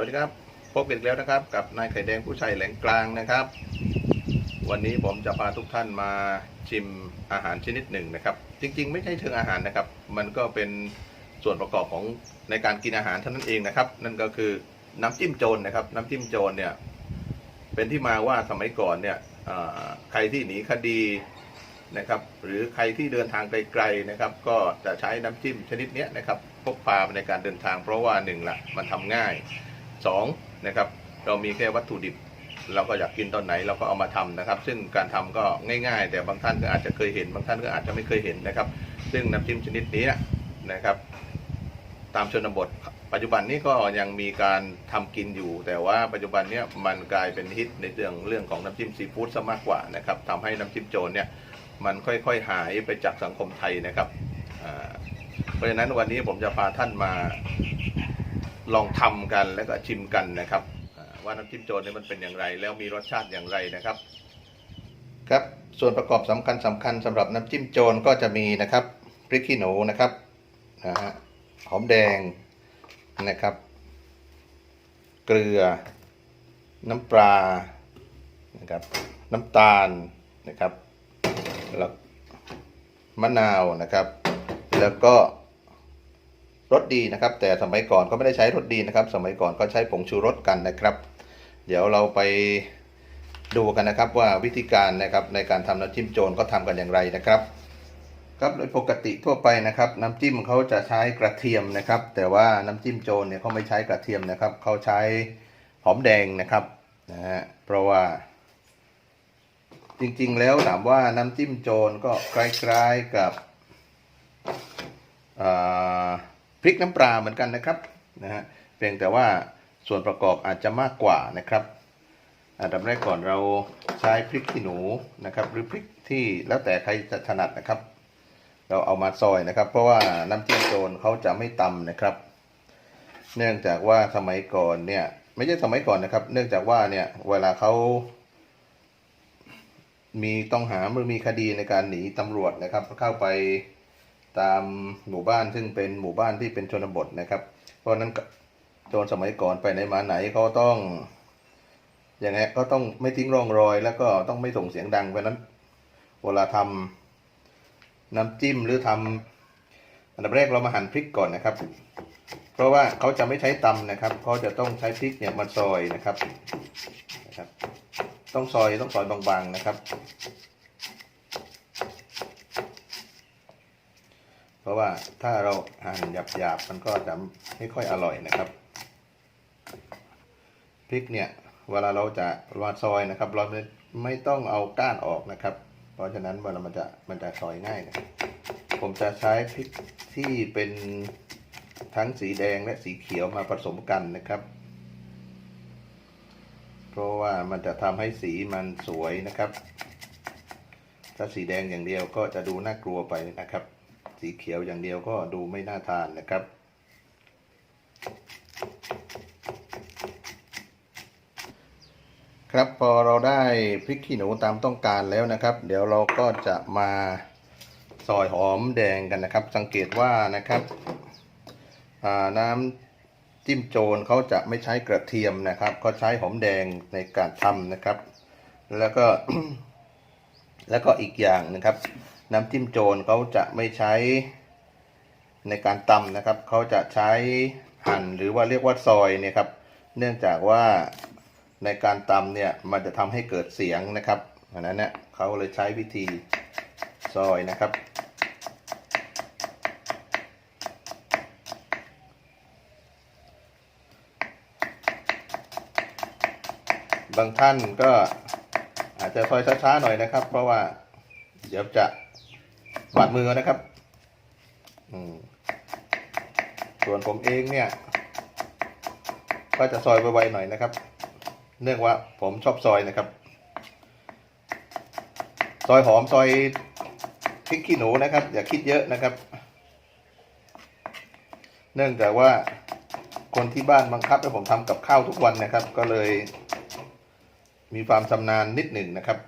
วัสดีครับ พบกันอีกแล้วนะครับ กับนายไข่แดงผู้ชัยแหลงกลางนะครับ วันนี้ผมจะพาทุกท่านมาชิมอาหารชนิดหนึ่งนะครับ จริง ๆ ไม่ใช่เชิงอาหารนะครับ มันก็เป็นส่วนประกอบของในการกินอาหารเท่านั้นเองนะครับ นั่นก็คือน้ำจิ้มโจรนะครับ น้ำจิ้มโจรเนี่ยเป็นที่มาว่าสมัยก่อนเนี่ยใครที่หนีคดีนะครับ หรือใครที่เดินทางไกลๆนะครับ ก็จะใช้น้ำจิ้มชนิดนี้นะครับพกพาในการเดินทางเพราะว่าหนึ่งละมันทำง่าย สองนะครับเรามีแค่วัตถุดิบ เราก็อยากกินตอนไหนเราก็เอามาทำนะครับ ซึ่งการทำก็ง่าย ๆ แต่บางท่านก็อาจจะเคยเห็น บางท่านก็อาจจะไม่เคยเห็นนะครับ ซึ่งน้ำจิ้มชนิดนี้นะครับ ตามชนบท ปัจจุบันนี้ก็ยังมีการทำกินอยู่ แต่ว่าปัจจุบันเนี้ยมันกลายเป็นฮิตในเรื่องเรื่องของน้ำจิ้มซีฟู้ดซะมากกว่านะครับทำให้น้ำจิ้มโจรเนี่ยมันค่อยๆหายไปจากสังคมไทยนะครับเพราะฉะนั้นวันนี้ผมจะพาท่านมา ลองทำกันแล้วก็ชิมกันนะครับ ว่าน้ำจิ้มโจรนี่มันเป็นอย่างไร แล้วมีรสชาติอย่างไรนะครับ ครับส่วนประกอบสำคัญสำคัญสำหรับน้ำจิ้มโจรก็จะมีนะครับพริกขี้หนูนะครับนะฮะหอมแดงนะครับ เกลือ น้ำปลานะครับน้ำตาลนะครับแล้วมะนาวนะครับ แล้วก็ รสดีนะครับ แต่สมัยก่อนก็ไม่ได้ใช้รสดีนะครับ สมัยก่อนก็ใช้ผงชูรสกันนะครับ เดี๋ยวเราไปดูกันนะครับว่าวิธีการนะครับในการทำน้ำจิ้มโจรก็ทำกันอย่างไรนะครับ ครับโดยปกติทั่วไปนะครับ น้ำจิ้มเขาจะใช้กระเทียมนะครับ แต่ว่าน้ำจิ้มโจรเนี่ยเขาไม่ใช้กระเทียมนะครับเขาใช้หอมแดงนะครับนะฮะเพราะว่า จริงๆแล้วถามว่าน้ำจิ้มโจรก็คล้ายๆกับอ่า พริกน้ำปลาเหมือนกันนะครับนะฮะเพียงแต่ว่าส่วนประกอบอาจจะมากกว่านะครับ อันดับแรกก่อนเราใช้พริกขี้หนูนะครับ หรือพริกที่แล้วแต่ใครจะถนัดนะครับ เราเอามาซอยนะครับ เพราะว่าน้ำจิ้มโจรเขาจะไม่ตำนะครับ เนื่องจากว่าสมัยก่อนเนี่ยไม่ใช่สมัยก่อนนะครับ เนื่องจากว่าเนี่ยเวลาเขามีต้องหาหรือมีคดีในการหนีตำรวจนะครับเข้าไป ตามหมู่บ้านซึ่งเป็นหมู่บ้านที่เป็นชนบทนะครับ เพราะนั้นโจรสมัยก่อนไปไหนมาไหนเขาต้องอย่างไงก็ต้องไม่ทิ้งร่องรอย แล้วก็ต้องไม่ส่งเสียงดังเพราะฉะนั้นเวลาทำน้ำจิ้มหรือทำอันดับแรกเรามาหั่นพริกก่อนนะครับ เพราะว่าเขาจะไม่ใช้ตำนะครับเขาจะต้องใช้พริกเนี่ยมาซอยนะครับนะครับ ต้องซอยต้องซอยบางๆนะครับ เพ ราะว่าถ้าเราหั่นหยาบๆมันก็จะไม่ค่อยอร่อยนะครับพริกเนี่ยเวลาเราจะวาดซอยนะครับ เราไม่ไม่ต้องเอาก้านออกนะครับ เพราะฉะนั้นเวลามันจะมันจะซอยง่ายนะผมจะใช้พริกที่เป็นทั้งสีแดงและสีเขียวมาผสมกันนะครับ เพราะว่ามันจะทำให้สีมันสวยนะครับ ถ้าสีแดงอย่างเดียวก็จะดูน่ากลัวไปนะครับ สีเขียวอย่างเดียวก็ดูไม่น่าทานนะครับ ครับพอเราได้พริกขี้หนูตามต้องการแล้วนะครับ เดี๋ยวเราก็จะมาซอยหอมแดงกันนะครับ สังเกตว่านะครับน้ำจิ้มโจรเขาจะไม่ใช้กระเทียมนะครับเขาใช้หอมแดงในการทำนะครับ แล้วก็แล้วก็อีกอย่างนะครับ น้ำจิ้มโจรเขาจะไม่ใช้ในการตำนะครับ เขาจะใช้หั่นหรือว่าเรียกว่าซอยเนี่ยครับ เนื่องจากว่าในการตำเนี่ยมันจะทำให้เกิดเสียงนะครับอันนั้นเนี่ยเขาเลยใช้วิธีซอยนะครับ บางท่านก็อาจจะซอยช้าๆหน่อยนะครับ เพราะว่าเดี๋ยวจะ บาดมือนะครับส่วนผมเองเนี่ย ก็จะซอยไวๆหน่อยนะครับ เนื่องว่าผมชอบซอยนะครับ ซอยหอมซอยพริกขี้หนูนะครับ อย่าคิดเยอะนะครับ เนื่องจากว่าคนที่บ้านบังคับให้ผมทำกับข้าวทุกวันนะครับ ก็เลย มีความชำนาญนิดหนึ่งนะครับ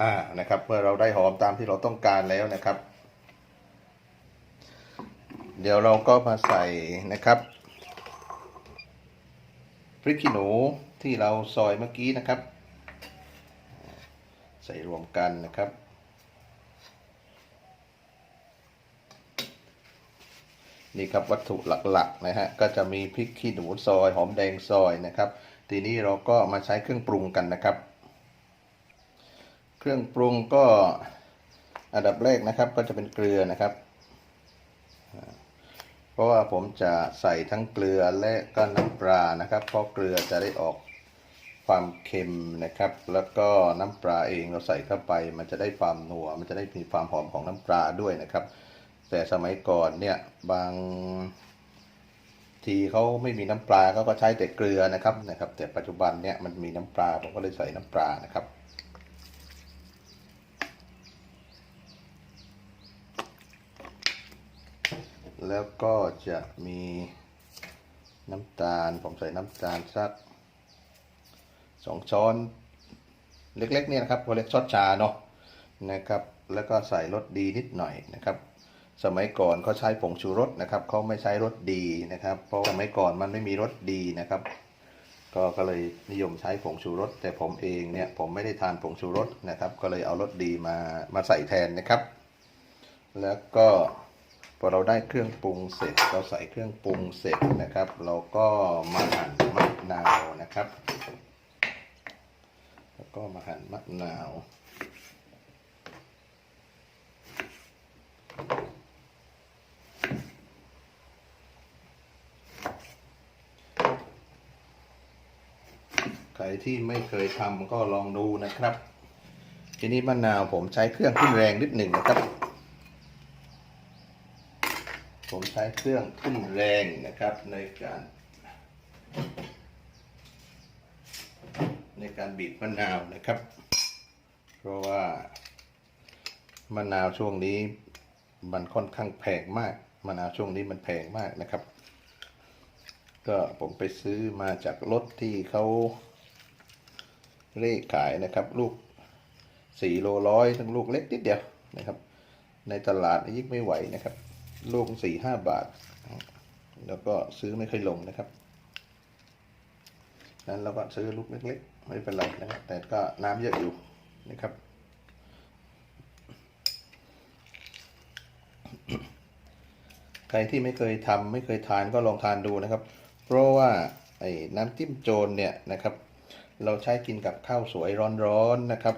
อ่านะครับเมื่อเราได้หอมตามที่เราต้องการแล้วนะครับ เดี๋ยวเราก็มาใส่นะครับพริกขี้หนูที่เราซอยเมื่อกี้นะครับ ใส่รวมกันนะครับ นี่ครับวัตถุหลักๆนะฮะก็จะมีพริกขี้หนูซอยหอมแดงซอยนะครับ ทีนี้เราก็มาใช้เครื่องปรุงกันนะครับ เครื่องปรุงก็อันดับแรกนะครับก็จะเป็นเกลือนะครับ เพราะว่าผมจะใส่ทั้งเกลือและก็น้ำปลานะครับ เพราะเกลือจะได้ออกความเค็มนะครับ แล้วก็น้ำปลาเองเราใส่เข้าไป มันจะได้ความนัวมันจะได้มีความหอมของน้ำปลาด้วยนะครับ แต่สมัยก่อนเนี่ยบางทีเขาไม่มีน้ำปลาเขาก็ใช้แต่เกลือนะครับนะครับ แต่ปัจจุบันเนี่ยมันมีน้ำปลาผมก็เลยใส่น้ำปลานะครับ แล้วก็จะมีน้ำตาล ผมใส่น้ำตาลสักสองช้อนเล็กๆเนี่ยนะครับเขาเรียกช้อนชาเนาะนะครับ แล้วก็ใส่รสดีนิดหน่อยนะครับ สมัยก่อนเขาใช้ผงชูรสนะครับเขาไม่ใช้รสดีนะครับ เพราะสมัยก่อนมันไม่มีรสดีนะครับ ก็ก็เลยนิยมใช้ผงชูรส แต่ผมเองเนี่ยผมไม่ได้ทานผงชูรสนะครับ ก็เลยเอารสดีมามาใส่แทนนะครับ แล้วก็ พอเราได้เครื่องปรุงเสร็จ เราใส่เครื่องปรุงเสร็จนะครับ เราก็มาหั่นมะนาวนะครับ แล้วก็มาหั่นมะนาวใครที่ไม่เคยทำก็ลองดูนะครับ ทีนี้มะนาวผมใช้เครื่องขึ้นแรงนิดหนึ่งนะครับ ผมใช้เครื่องขึ้นแรงนะครับในการ ในการบีบมะนาวนะครับ เพราะว่ามะนาวช่วงนี้มันค่อนข้างแพงมากมะนาวช่วงนี้มันแพงมากนะครับ ก็ผมไปซื้อมาจากรถที่เขาเลขขายนะครับ ลูกสี่โลร้อยทั้งลูกเล็กนิดเดียวนะครับ ในตลาดยิ่งไม่ไหวนะครับ ลูกสี่ห้าบาท แล้วก็ซื้อไม่เคอยลงนะครับ นั้นเราก็ซื้อลูกเล็กๆ ไม่เป็นไรนะครับ แต่ก็น้ำเยอะอยู่นะครับ ใครที่ไม่เคยทำไม่เคยทานก็ลองทานดูนะครับ เพราะว่าไอ้น้ำจิ้มโจรเนี่ยนะครับ เราใช้กินกับข้าวสวยร้อนๆนะครับ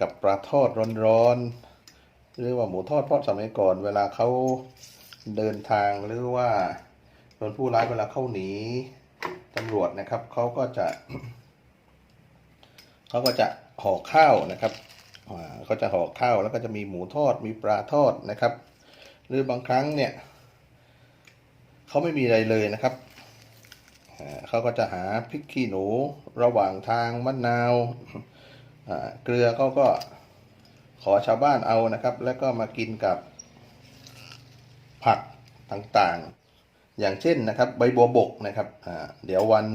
กับปลาทอดร้อนๆ หรือว่าหมูทอดเพราะสมัยก่อน เวลาเขาเดินทางหรือว่าโดนผู้ร้ายเวลาเข้าหนีตำรวจนะครับเขาก็จะเขาก็จะห่อข้าวนะครับเขาจะห่อข้าวแล้วก็จะมีหมูทอดมีปลาทอดนะครับ หรือบางครั้งเนี่ยเขาไม่มีอะไรเลยนะครับเขาก็จะหาพริกขี้หนูระหว่างทางมะนาวเกลือเขาก็ ขอชาวบ้านเอานะครับ แล้วก็มากินกับผักต่างๆ อย่างเช่นนะครับ ใบบัวบกนะครับเดี๋ยววัน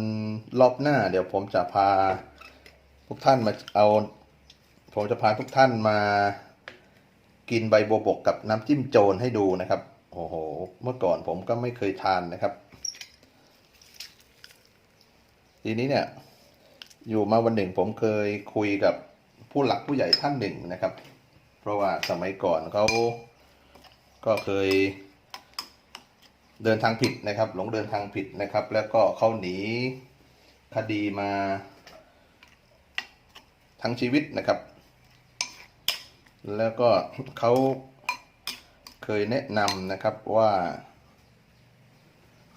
รอบหน้า เดี๋ยวผมจะพาทุกท่านมาเอา ผมจะพาทุกท่านมากินใบบัวบกกับน้ำจิ้มโจรให้ดูนะครับโอ้โหเมื่อก่อนผมก็ไม่เคยทานนะครับ ทีนี้เนี่ย อยู่มาวันหนึ่งผมเคยคุยกับผู้หลักผู้ใหญ่ท่านหนึ่งนะครับ เพราะว่าสมัยก่อนเขาก็เคยเดินทางผิดนะครับ หลงเดินทางผิดนะครับ แล้วก็เขาหนีคดีมาทั้งชีวิตนะครับ แล้วก็เขาเคยแนะนำนะครับว่า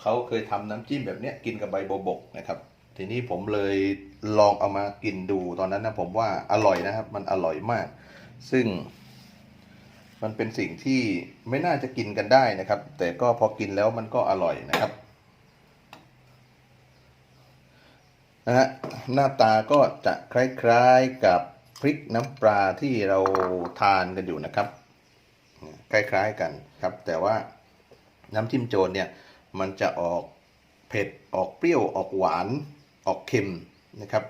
เขาเคยทำน้ำจิ้มแบบนี้กินกับใบโบบกนะครับ ทีนี้ผมเลยลองเอามากินดูตอนนั้นนะผมว่าอร่อยนะครับ มันอร่อยมาก ซึ่งมันเป็นสิ่งที่ไม่น่าจะกินกันได้นะครับ แต่ก็พอกินแล้วมันก็อร่อยนะครับนะฮะหน้าตาก็จะคล้ายๆกับพริกน้ำปลาที่เราทานกันอยู่นะครับ คล้ายๆกันครับ แต่ว่าน้ำจิ้มโจรเนี่ยมันจะออกเผ็ดออกเปรี้ยวออกหวานออกเค็มนะครับ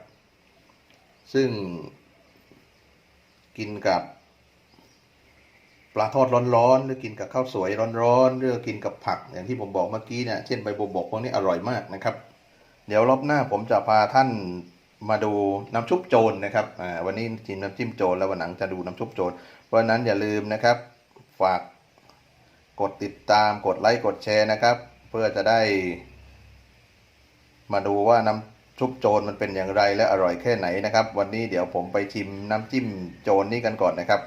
ซึ่ง กินกับปลาทอดร้อนๆหรือกินกับข้าวสวยร้อนๆหรือกินกับผักอย่างที่ผมบอกเมื่อกี้เนี่ยเช่นใบบัวบกพวกนี้อร่อยมากนะครับ เดี๋ยวรอบหน้าผมจะพาท่านมาดูน้ำชุบโจรนะครับวันนี้จิ้มน้ำจิ้มโจรแล้ววันหลังจะดูน้ำชุบโจรเพราะฉะนั้นอย่าลืมนะครับ ฝากกดติดตามกดไลค์กดแชร์นะครับ เพื่อจะได้มาดูว่าน้ำ ชุบโจรมันเป็นอย่างไรและอร่อยแค่ไหนนะครับ วันนี้เดี๋ยวผมไปชิมน้ำจิ้มโจรนี้กันก่อนนะครับ